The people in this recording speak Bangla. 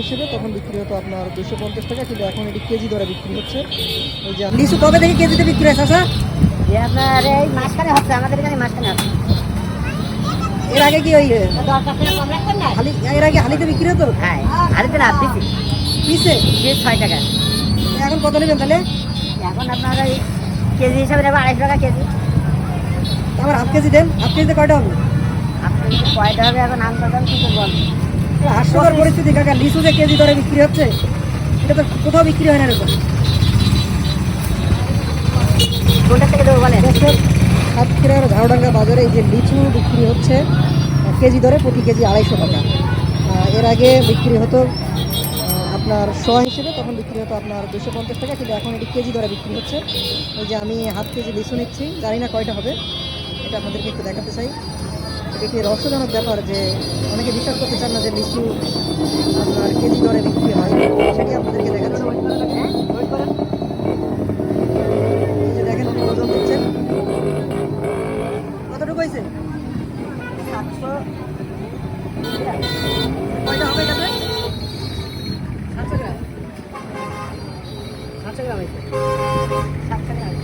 হিসেবে তখন বিক্রি হতো আপনার দুশো পঞ্চাশ টাকা কিন্তু এখন এটি কেজি দরে বিক্রি হচ্ছে। এই যে লিচু কবে থেকে কেজিতে বিক্রি হয় চাষা যে আপনার এই মাঝখানে হচ্ছে আমাদের এখানে মাঝখানে হচ্ছে এর আগে কি ওই না? হালি এর আগে হালিতে বিক্রি হতো? হ্যাঁ আরে তো লাভ দিচ্ছি পিসে যে ছয় টাকা। এখন কত নেবেন তাহলে? এখন আপনার ওই কেজি হিসাবে নেবে আড়াইশো টাকা কেজি। আমার হাফ কেজি দেন হাফ কেজিতে কয়টা হবে? আপনি যদি কয়টা হবে এখন আনতে কিছু বল হাস্যকর পরিস্থিতি কাকা লিচু যে কেজি দরে বিক্রি হচ্ছে এটা তো কোথাও বিক্রি হয় না এরকম। কোনটা থেকে দেবো বলেন? দর্শক সাতক্ষীরার ঝাড়ডাঙ্গা বাজারে এই যে লিচু বিক্রি হচ্ছে কেজি দরে প্রতি কেজি আড়াইশো টাকা। এর আগে বিক্রি হতো আপনার শ হিসেবে তখন বিক্রি হতো আপনার দুশো পঞ্চাশ টাকা কিন্তু এখন এটি কেজি দরে বিক্রি হচ্ছে। ওই যে আমি হাফ কেজি লিচু নিচ্ছি জানি না কয়টা হবে এটা আপনাদেরকে একটু দেখাতে চাই। এটা একটি রহস্যজনক ব্যাপার যে অনেকে বিশ্বাস করতে চান না যে লিচু আপনার কেজি দরে বিক্রি হয়। সেটি আপনাদেরকে দেখাচ্ছি। এই যে দেখেন আপনি ওজন দিচ্ছেন। কতটুকু হয়েছে? সাতশো। কয়টা হবে এটাতে? সাতশো গ্রাম। সাতশো গ্রাম হয়েছে। সাতশো গ্রাম।